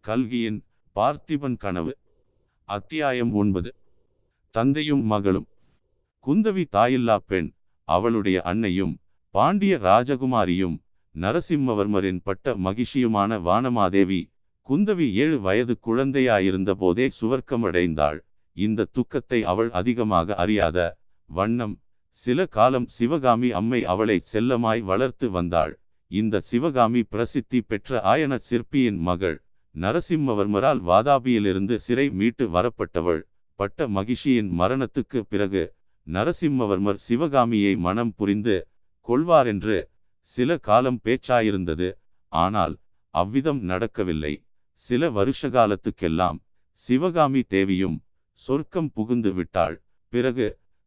கல்கியின் பார்த்திபன் கனவு அத்தியாயம் ஒன்பது. தந்தையும் மகளும். குந்தவி தாயில்லா பெண் அவளுடைய அன்னையும் பாண்டிய ராஜகுமாரியும் நரசிம்மவர்மரின் பட்ட மகிழ்ச்சியுமான வானமாதேவி குந்தவி ஏழு வயது குழந்தையாயிருந்த போதே சுவர்க்கமடைந்தாள். இந்த துக்கத்தை அவள் அதிகமாக அறியாத வண்ணம். சில காலம் சிவகாமி அம்மை அவளை செல்லமாய் வளர்த்து வந்தாள். இந்த சிவகாமி பிரசித்தி பெற்ற ஆயன சிற்பியின் மகள் நரசிம்மவர்மரால் வாதாபியிலிருந்து சிறை மீட்டு வரப்பட்டவள். பட்ட மகிஷியின் மரணத்துக்கு பிறகு நரசிம்மவர்மர் சிவகாமியை மனம் புரிந்து கொள்வாரென்று சில காலம் பேச்சாயிருந்தது. ஆனால் அவ்விதம் நடக்கவில்லை. சில வருஷ காலத்துக்கெல்லாம் சிவகாமி தேவியும் சொர்க்கம் புகுந்து விட்டாள். பிறகு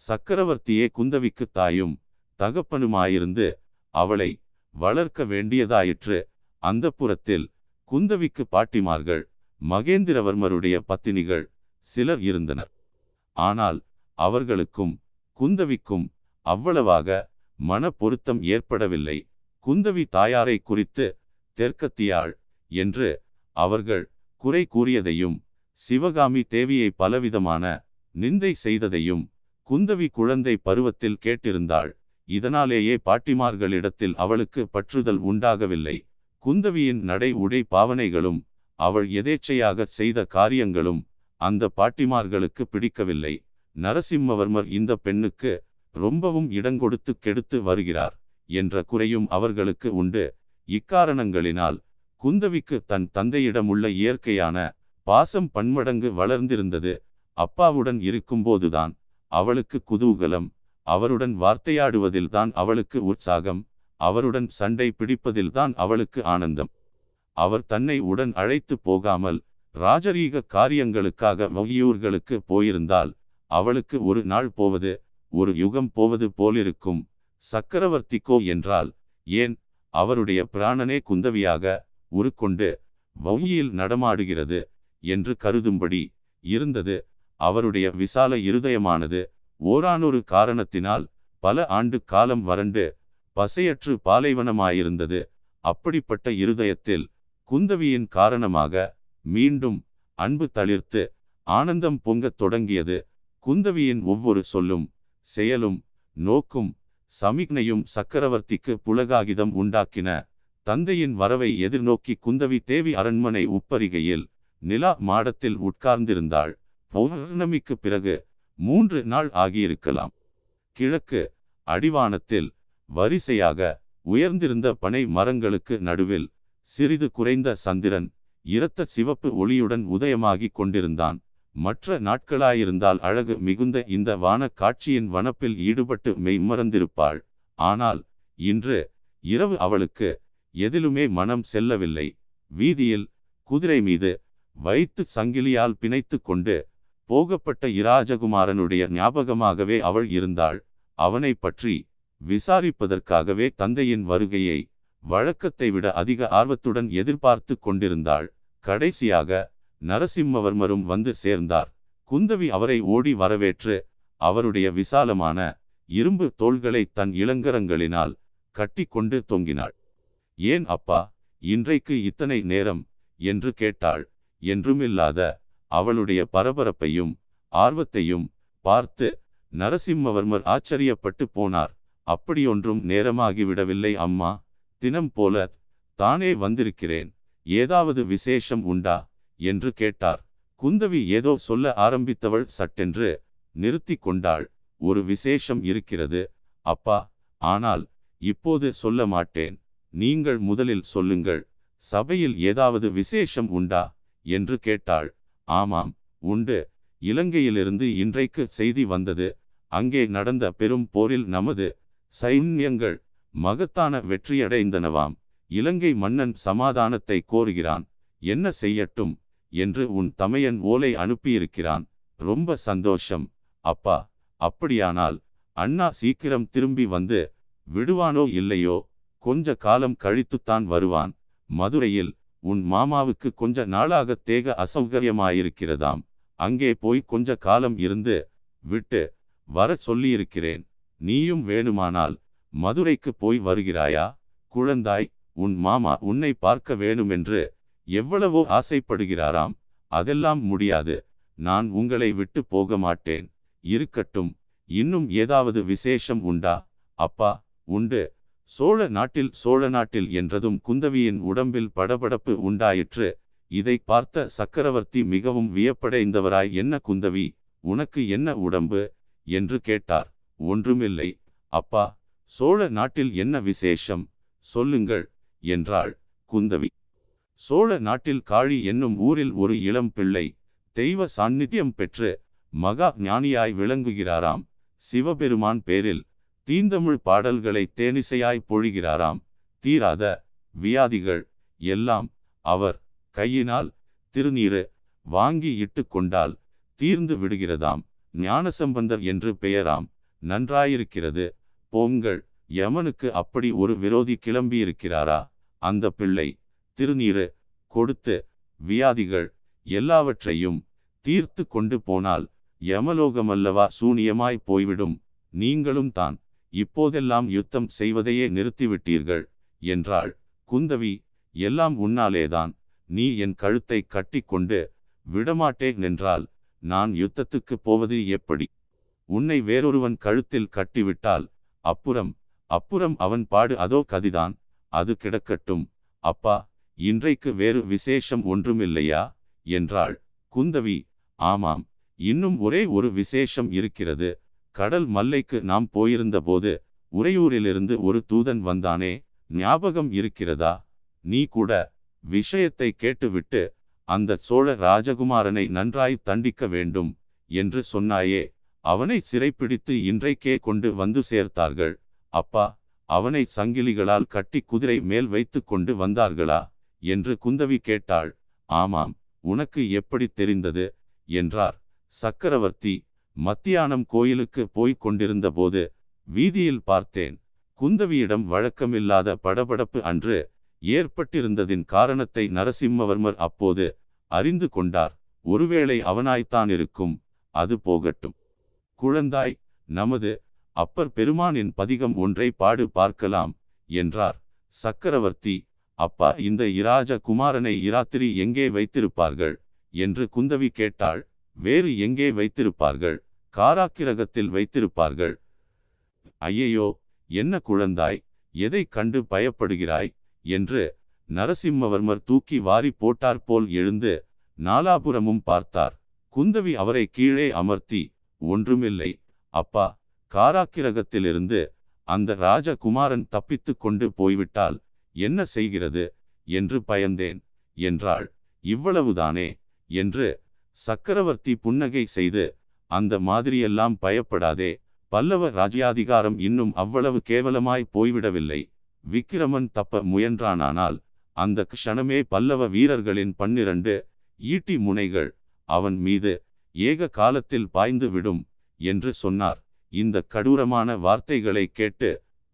சக்கரவர்த்தியே குந்தவிக்கு தாயும் தகப்பனுமாயிருந்து அவளை வளர்க்க வேண்டியதாயிற்று. அந்த புறத்தில் குந்தவிக்கு பாட்டிமார்கள் மகேந்திரவர்மருடைய பத்தினிகள் சிலர் இருந்தனர். ஆனால் அவர்களுக்கும் குந்தவிக்கும் அவ்வளவாக மன பொருத்தம் ஏற்படவில்லை. குந்தவி தாயாரை குறித்து தெற்கத்தியாள் என்று அவர்கள் குறை கூறியதையும் சிவகாமி தேவியை பலவிதமான நிந்தை செய்ததையும் குந்தவி குழந்தை பருவத்தில் கேட்டிருந்தாள். இதனாலேயே பாட்டிமார்களிடத்தில் அவளுக்கு பற்றுதல் உண்டாகவில்லை. குந்தவியின் நடை உடை பாவனைகளும் அவள் எதேச்சையாக செய்த காரியங்களும் அந்த பாட்டிமார்களுக்கு பிடிக்கவில்லை. நரசிம்மவர்மர் இந்த பெண்ணுக்கு ரொம்பவும் இடங்கொடுத்து கெடுத்து வருகிறார் என்ற குறையும் அவர்களுக்கு உண்டு. இக்காரணங்களினால் குந்தவிக்கு தன் தந்தையிடமுள்ள இயற்கையான பாசம் பன்மடங்கு வளர்ந்திருந்தது. அப்பாவுடன் இருக்கும்போதுதான் அவளுக்கு குதூகலம். அவருடன் வார்த்தையாடுவதில்தான் அவளுக்கு உற்சாகம். அவருடன் சண்டை பிடிப்பதில்தான் அவளுக்கு ஆனந்தம். அவர் தன்னை உடன் அழைத்து போகாமல் ராஜரீக காரியங்களுக்காக வகியூர்களுக்கு போயிருந்தால் அவளுக்கு ஒரு நாள் போவது ஒரு யுகம் போவது போலிருக்கும். சக்கரவர்த்திக்கோ என்றால் ஏன்? அவருடைய பிராணனே குந்தவியாக உருக்கொண்டு வௌயியில் நடமாடுகிறது என்று கருதும்படி இருந்தது. அவருடைய விசால இருதயமானது ஓரானொரு காரணத்தினால் பல ஆண்டு காலம் வறண்டு பசையற்று பாலைவனமாயிருந்தது. அப்படிப்பட்ட இருதயத்தில் குந்தவியின் காரணமாக மீண்டும் அன்பு தளிர்த்து ஆனந்தம் பொங்கத் தொடங்கியது. குந்தவியின் ஒவ்வொரு சொல்லும் செயலும் நோக்கும் சமிக்னையும் சக்கரவர்த்திக்கு புலகாகிதம் உண்டாக்கின. தந்தையின் வரவை எதிர்நோக்கி குந்தவி தேவி அரண்மனை உப்பரிகையில் நிலா மாடத்தில் உட்கார்ந்திருந்தாள். பௌர்ணமிக்கு பிறகு மூன்று நாள் ஆகியிருக்கலாம். கிழக்கு அடிவானத்தில் வரிசையாக உயர்ந்திருந்த பனை மரங்களுக்கு நடுவில் சிறிது குறைந்த சந்திரன் இரத்த சிவப்பு ஒளியுடன் உதயமாகிக் கொண்டிருந்தான். மற்ற நாட்களாயிருந்தால் அழகு மிகுந்த இந்த வான காட்சியின் வனப்பில் ஈடுபட்டு மெய்மறந்திருப்பாள். ஆனால் இன்று இரவு அவளுக்கு எதிலுமே மனம் செல்லவில்லை. வீதியில் குதிரை மீது வைத்து சங்கிலியால் பிணைத்து கொண்டு போகப்பட்ட இராஜகுமாரனுடைய ஞாபகமாகவே அவள் இருந்தாள். அவனை பற்றி விசாரிப்பதற்காகவே தந்தையின் வருகையை வழக்கத்தை விட அதிக ஆர்வத்துடன் எதிர்பார்த்து கொண்டிருந்தாள். கடைசியாக நரசிம்மவர்மரும் வந்து சேர்ந்தார். குந்தவி அவரை ஓடி வரவேற்று அவருடைய விசாலமான இரும்பு தோள்களை தன் இளங்கரங்களினால் கட்டி கொண்டு தொங்கினாள். ஏன் அப்பா இன்றைக்கு இத்தனை நேரம்? என்று கேட்டாள். என்றுமில்லாத அவளுடைய பரபரப்பையும் ஆர்வத்தையும் பார்த்து நரசிம்மவர்மர் ஆச்சரியப்பட்டு போனார். அப்படியொன்றும் நேரமாகிவிடவில்லை அம்மா தினம் போல தானே வந்திருக்கிறேன். ஏதாவது விசேஷம் உண்டா? என்று கேட்டார். குந்தவி ஏதோ சொல்ல ஆரம்பித்தவள் சட்டென்று நிறுத்தி கொண்டாள். ஒரு விசேஷம் இருக்கிறது அப்பா ஆனால் இப்போது சொல்ல மாட்டேன். நீங்கள் முதலில் சொல்லுங்கள். சபையில் ஏதாவது விசேஷம் உண்டா? என்று கேட்டாள். ஆமாம் உண்டு. இலங்கையிலிருந்து இன்றைக்கு செய்தி வந்தது. அங்கே நடந்த பெரும் போரில் நமது சைன்யங்கள் மகத்தான வெற்றியடைந்தனவாம். இலங்கை மன்னன் சமாதானத்தை கோருகிறான். என்ன செய்யட்டும் என்று உன் தமையன் ஓலை அனுப்பியிருக்கிறான். ரொம்ப சந்தோஷம். அப்பா அப்படியானால் அண்ணா சீக்கிரம் திரும்பி வந்து விடுவானோ இல்லையோ? கொஞ்ச காலம் கழித்துத்தான் வருவான். மதுரையில் உன் மாமாவுக்கு கொஞ்ச நாளாக தேக அசௌகரியமாயிருக்கிறதாம். அங்கே போய் கொஞ்ச காலம் இருந்து விட்டு வர சொல்லியிருக்கிறேன். நீயும் வேணுமானால் மதுரைக்கு போய் வருகிறாயா? குழந்தாய் உன் மாமா உன்னை பார்க்க வேணுமென்று எவ்வளவோ ஆசைப்படுகிறாராம். அதெல்லாம் முடியாது. நான் உங்களை விட்டு போக மாட்டேன். இருக்கட்டும். இன்னும் ஏதாவது விசேஷம் உண்டா? அப்பா உண்டு. சோழ நாட்டில் சோழ நாட்டில் என்றதும் குந்தவியின் உடம்பில் படபடப்பு உண்டாயிற்று. இதை பார்த்த சக்கரவர்த்தி மிகவும் வியப்படைந்தவராய் என்ன குந்தவி உனக்கு என்ன உடம்பு என்று கேட்டார். ஒன்றுமில்லை. அப்பா சோழ நாட்டில் என்ன விசேஷம்? சொல்லுங்கள் என்றாள் குந்தவி. சோழ நாட்டில் காழி என்னும் ஊரில் ஒரு இளம் பிள்ளை தெய்வ சாநித்தியம் பெற்று மகா ஞானியாய் விளங்குகிறாராம். சிவபெருமான் பேரில் தீந்தமிழ் பாடல்களை தேனிசையாய் பொழிகிறாராம். தீராத வியாதிகள் எல்லாம் அவர் கையினால் திருநீரு வாங்கி இட்டு கொண்டால் தீர்ந்து விடுகிறதாம். ஞானசம்பந்தர் என்று பெயராம். நன்றாயிருக்கிறது. போங்கள் யமனுக்கு அப்படி ஒரு விரோதி கிளம்பியிருக்கிறாரா? அந்த பிள்ளை திருநீரு கொடுத்து வியாதிகள் எல்லாவற்றையும் தீர்த்து கொண்டு போனால் யமலோகமல்லவா சூனியமாய் போய்விடும். நீங்களும் தான் இப்போதெல்லாம் யுத்தம் செய்வதையே நிறுத்திவிட்டீர்கள் என்றாள். குந்தவி எல்லாம் உன்னாலேதான். நீ என் கழுத்தை கட்டி கொண்டு விடமாட்டேன் என்றால் நான் யுத்தத்துக்கு போவது எப்படி? உன்னை வேறொருவன் கழுத்தில் கட்டிவிட்டால் அப்புறம் அப்புறம் அவன் பாடு அதோ கதிதான் அது கிடக்கட்டும். அப்பா இன்றைக்கு வேறு விசேஷம் ஒன்றுமில்லையா? என்றாள். குந்தவி ஆமாம் இன்னும் ஒரே ஒரு விசேஷம் இருக்கிறது. கடல் மல்லைக்கு நாம் போயிருந்த போது உறையூரிலிருந்து ஒரு தூதன் வந்தானே ஞாபகம் இருக்கிறதா? நீ கூட விஷயத்தை கேட்டுவிட்டு அந்த சோழ ராஜகுமாரனை நன்றாய் தண்டிக்க வேண்டும் என்று சொன்னாயே அவனை சிறைப்பிடித்து இன்றைக்கே கொண்டு வந்து சேர்த்தார்கள். அப்பா அவனை சங்கிலிகளால் கட்டி குதிரை மேல் வைத்து கொண்டு வந்தார்களா? என்று குந்தவி கேட்டாள். ஆமாம் உனக்கு எப்படி தெரிந்தது? என்றார். சக்கரவர்த்தி மத்தியானம் கோயிலுக்கு போய்க் கொண்டிருந்த போது வீதியில் பார்த்தேன். குந்தவியிடம் வழக்கமில்லாத படபடப்பு அன்று ஏற்பட்டிருந்ததின் காரணத்தை நரசிம்மவர்மர் அப்போது அறிந்து கொண்டார். ஒருவேளை அவனாய்த்தான் இருக்கும் அது போகட்டும். குழந்தாய் நமது அப்பர் பெருமானின் பதிகம் ஒன்றை பாடு பார்க்கலாம் என்றார். சக்கரவர்த்தி அப்பா இந்த இராஜ குமாரனை இராத்திரி எங்கே வைத்திருப்பார்கள்? என்று குந்தவி கேட்டாள். வேறு எங்கே வைத்திருப்பார்கள்? காராக்கிரகத்தில் வைத்திருப்பார்கள். ஐயையோ என்ன குழந்தாய்? எதை கண்டு பயப்படுகிறாய்? என்று நரசிம்மவர்மர் தூக்கி வாரி போட்டார் போல் எழுந்து நாலாபுரமும் பார்த்தார். குந்தவி அவரை கீழே அமர்த்தி ஒன்றுமில்லை அப்பா காராக்கிரகத்திலிருந்து அந்த ராஜகுமாரன் தப்பித்து கொண்டு போய்விட்டால் என்ன செய்கிறது? என்று பயந்தேன் என்றாள். இவ்வளவுதானே? என்று சக்கரவர்த்தி புன்னகை செய்து அந்த மாதிரியெல்லாம் பயப்படாதே. பல்லவ ராஜ்யாதிகாரம் இன்னும் அவ்வளவு கேவலமாய் போய்விடவில்லை. விக்கிரமன் தப்ப முயன்றானானால் அந்த க்ஷணமே பல்லவ வீரர்களின் பன்னிரண்டு ஈட்டி முனைகள். அவன் மீது ஏக காலத்தில் பாய்ந்து விடும் என்று சொன்னார். இந்த கடூரமான வார்த்தைகளை கேட்டு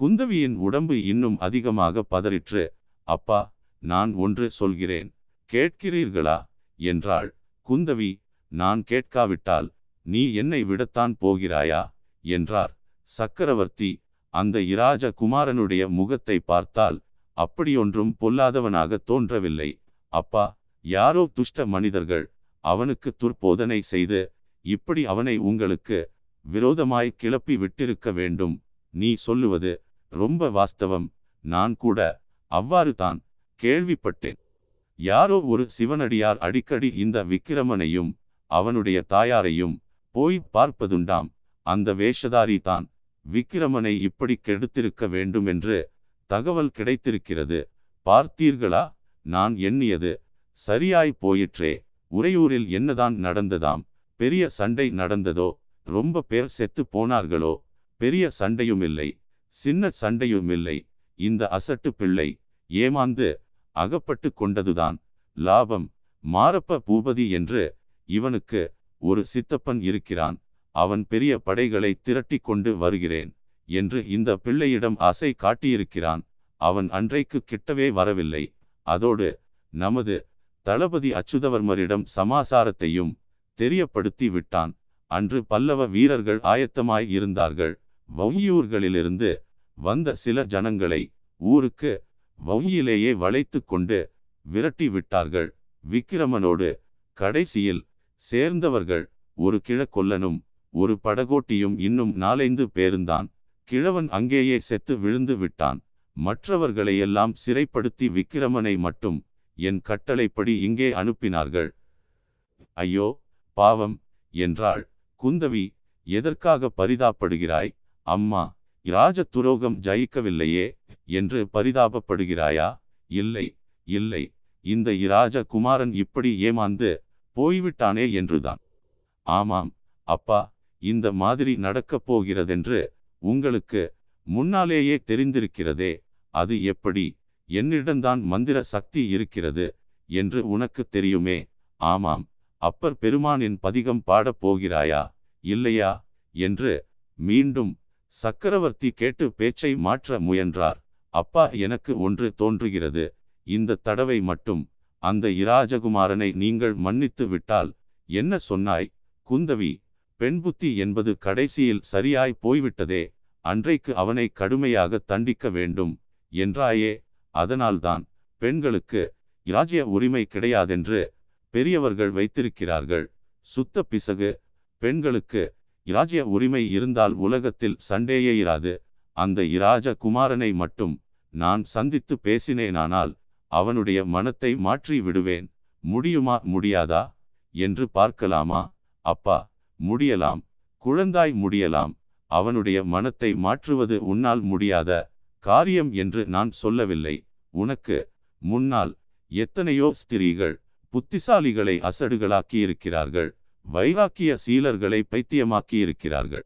குந்தவியின் உடம்பு இன்னும் அதிகமாக பதறிற்று. அப்பா நான் ஒன்று சொல்கிறேன். கேட்கிறீர்களா? என்றாள். குந்தவி நான் கேட்காவிட்டால் நீ என்னை விடத்தான் போகிறாயா? என்றார். சக்கரவர்த்தி அந்த இராஜ குமாரனுடைய முகத்தை பார்த்தால் அப்படியொன்றும் பொல்லாதவனாக தோன்றவில்லை. அப்பா யாரோ துஷ்ட மனிதர்கள் அவனுக்கு துர்போதனை செய்து இப்படி அவனை உங்களுக்கு விரோதமாய் கிளப்பி விட்டிருக்க வேண்டும். நீ சொல்லுவது ரொம்ப வாஸ்தவம். நான் கூட அவ்வாறு தான் கேள்விப்பட்டேன். யாரோ ஒரு சிவனடியார் அடிக்கடி இந்த விக்கிரமனையும் அவனுடைய தாயாரையும் போய் பார்ப்பதுண்டாம். அந்த வேஷதாரி தான் விக்கிரமனை இப்படி கெடுத்திருக்க வேண்டும் என்று தகவல் கிடைத்திருக்கிறது. பார்த்தீர்களா? நான் எண்ணியது. சரியாய் போயிற்றே. உறையூரில் என்னதான் நடந்ததாம்? பெரிய சண்டை நடந்ததோ? ரொம்ப பேர் செத்து போனார்களோ? பெரிய சண்டையும் இல்லை சின்ன சண்டையும் இல்லை இந்த அசட்டு பிள்ளை ஏமாந்து அகப்பட்டு கொண்டதுதான். லாபம். மாரப்ப பூபதி என்று இவனுக்கு ஒரு சித்தப்பன் இருக்கிறான் அவன் பெரிய படைகளை திரட்டி கொண்டு வருகிறேன் என்று இந்த பிள்ளையிடம் ஆசை காட்டியிருக்கிறான் அவன் அன்றைக்கு கிட்டவே வரவில்லை. அதோடு நமது தளபதி அச்சுதவர்மரிடம் சமாசாரத்தையும் தெரியப்படுத்தி விட்டான். அன்று பல்லவ வீரர்கள் ஆயத்தமாய் இருந்தார்கள். வவுயூர்களிலிருந்து வந்த சில ஜனங்களை ஊருக்கு வவுயிலேயே வளைத்து கொண்டு விரட்டி விட்டார்கள் விக்கிரமனோடு கடைசியில் சேர்ந்தவர்கள் ஒரு கிழக்கொல்லனும் ஒரு படகோட்டியும் இன்னும் நாலைந்து பேருந்தான். கிழவன் அங்கேயே செத்து விழுந்து விட்டான். மற்றவர்களையெல்லாம் சிறைப்படுத்தி விக்கிரமனை மட்டும் என் கட்டளைப்படி இங்கே அனுப்பினார்கள். ஐயோ பாவம் என்றாள். குந்தவி எதற்காக பரிதாப்படுகிறாய் அம்மா இராஜ துரோகம் ஜெயிக்கவில்லையே என்று பரிதாபப்படுகிறாயா? இல்லை இல்லை இந்த இராஜ குமாரன் இப்படி ஏமாந்து போய்விட்டானே என்றுதான். ஆமாம் அப்பா இந்த மாதிரி நடக்கப் போகிறதென்று உங்களுக்கு முன்னாலேயே தெரிந்திருக்கிறதே அது எப்படி? என்னிடம்தான் மந்திர சக்தி இருக்கிறது என்று உனக்கு தெரியுமே? ஆமாம் அப்பர் பெருமானின் பதிகம் பாடப் போகிறாயா? இல்லையா? என்று மீண்டும் சக்கரவர்த்தி கேட்டு பேச்சை மாற்ற முயன்றார். அப்பா எனக்கு ஒன்று தோன்றுகிறது. இந்த தடவை மட்டும் அந்த இராஜகுமாரனை நீங்கள் மன்னித்து விட்டால் என்ன சொன்னாய்? குந்தவி பெண் புத்தி என்பது கடைசியில் சரியாய் போய்விட்டதே அன்றைக்கு அவனை கடுமையாக தண்டிக்க வேண்டும் என்றாயே அதனால்தான் பெண்களுக்கு இராஜ்ய உரிமை கிடையாதென்று பெரியவர்கள் வைத்திருக்கிறார்கள். சுத்த பிசகு பெண்களுக்கு இராஜ்ய உரிமை இருந்தால் உலகத்தில் சண்டேயே இராது அந்த இராஜ குமாரனை மட்டும் நான் சந்தித்து பேசினேனானால் அவனுடைய மனத்தை மாற்றி விடுவேன். முடியுமா? முடியாதா? என்று பார்க்கலாமா? அப்பா முடியலாம். குழந்தாய் முடியலாம். அவனுடைய மனத்தை மாற்றுவது உன்னால் முடியாத காரியம் என்று நான் சொல்லவில்லை. உனக்கு முன்னால் எத்தனையோ ஸ்திரீகள் புத்திசாலிகளை அசடுகளாக்கியிருக்கிறார்கள். வைராக்கிய சீலர்களை பைத்தியமாக்கியிருக்கிறார்கள்.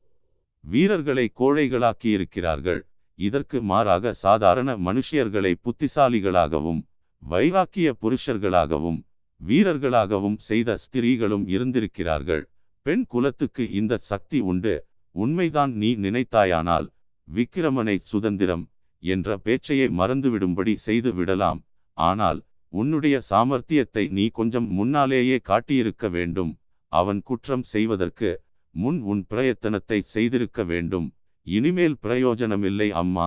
வீரர்களை கோழைகளாக்கியிருக்கிறார்கள். இதற்கு மாறாக சாதாரண மனுஷியர்களை புத்திசாலிகளாகவும் வைராக்கிய புருஷர்களாகவும் வீரர்களாகவும் செய்த ஸ்திரீகளும் இருந்திருக்கிறார்கள். பெண் குலத்துக்கு இந்த சக்தி உண்டு. உண்மைதான் நீ நினைத்தாயானால் விக்கிரமனை சுதந்திரம் என்ற பேச்சையை மறந்துவிடும்படி செய்து விடலாம். ஆனால் உன்னுடைய சாமர்த்தியத்தை நீ கொஞ்சம் முன்னாலேயே காட்டியிருக்க வேண்டும். அவன் குற்றம் செய்வதற்கு முன் உன் பிரயத்தனத்தை செய்திருக்க வேண்டும். இனிமேல் பிரயோஜனமில்லை அம்மா.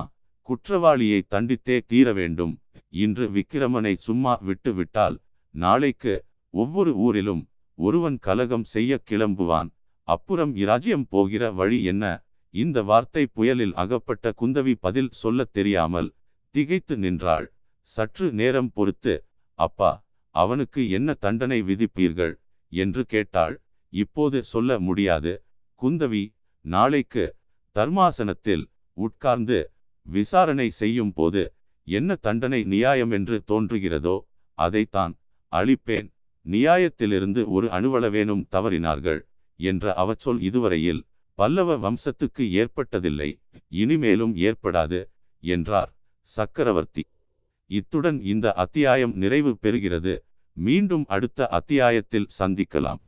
குற்றவாளியை தண்டித்தே தீர வேண்டும். இன்று விக்கிரமனை சும்மா விட்டு விட்டால் நாளைக்கு ஒவ்வொரு ஊரிலும் ஒருவன் கலகம் செய்ய கிளம்புவான். அப்புறம் இராஜ்யம் போகிற வழி என்ன? இந்த வார்த்தை புயலில் அகப்பட்ட குந்தவி பதில் சொல்லத் தெரியாமல் திகைத்து நின்றாள். சற்று நேரம் பொறுத்து அப்பா அவனுக்கு என்ன தண்டனை விதிப்பீர்கள்? என்று கேட்டாள். இப்போது சொல்ல முடியாது. குந்தவி நாளைக்கு தர்மாசனத்தில் உட்கார்ந்து விசாரணை செய்யும் போது என்ன தண்டனை நியாயம் என்று தோன்றுகிறதோ அதைத்தான் அளிப்பேன் நியாயத்திலிருந்து ஒரு அணுவளவேனும் தவறினார்கள் என்ற அவச்சொல் இதுவரையில் பல்லவ வம்சத்துக்கு ஏற்பட்டதில்லை இனிமேலும் ஏற்படாது என்றார் சக்கரவர்த்தி. இத்துடன் இந்த அத்தியாயம் நிறைவு பெறுகிறது. மீண்டும் அடுத்த அத்தியாயத்தில் சந்திக்கலாம்.